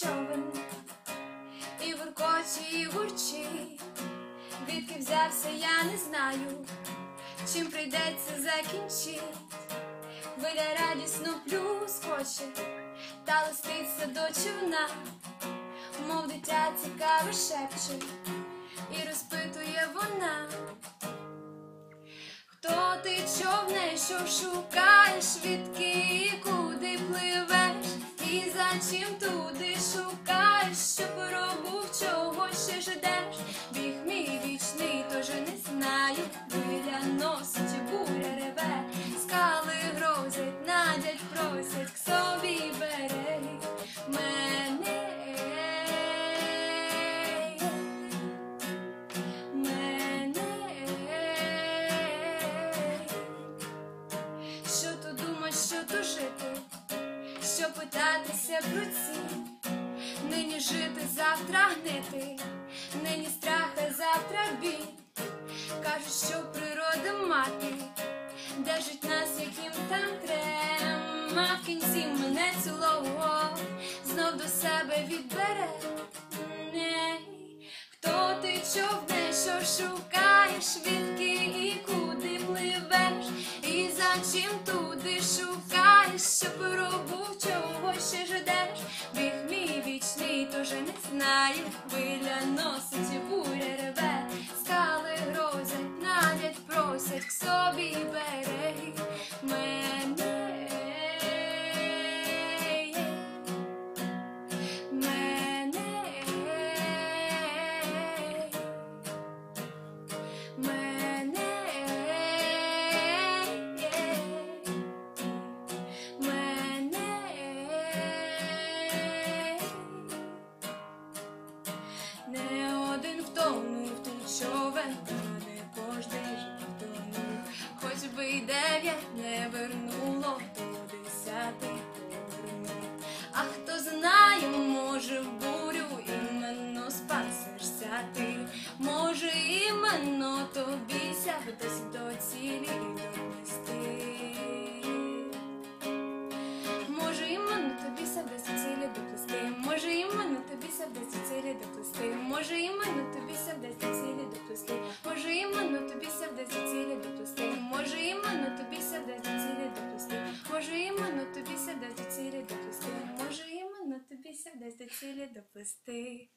човен, і воркоче, і гурчить, Відки взявся, я не знаю, чим прийдеться закінчить. Виля радісно плюс хоче, та листиться до човна, мов дитя цікаво шепче, і розпитує вона. Хто ти човне, що шукаєш, відки куди пливеш, і за чим туди питатися про ці, нині жити, завтра гнити, нині страха, завтра біль. Кажуть, що природа мати, держить нас, яким там трема, в кінці мене цілого знов до себе відбере. Хто ти човне, що шукаєш, відки і куди пливеш, і за чим туди шукаєш, що пробув, чого ще ждеш, біг мій вічний, тоже не знає, хвиля носить, буря іменно тобі ся десь до цілі довести. Може іменно тобі ся до цілі доплести, може іменно тобі ся до цілі доплести, може іменно тобі ся до цілі доплести, може іменно тобі ся до цілі доплести, може іменно тобі ся до цілі доплести, може іменно тобі ся до цілі доплести, може іменно тобі ся до цілі доплести.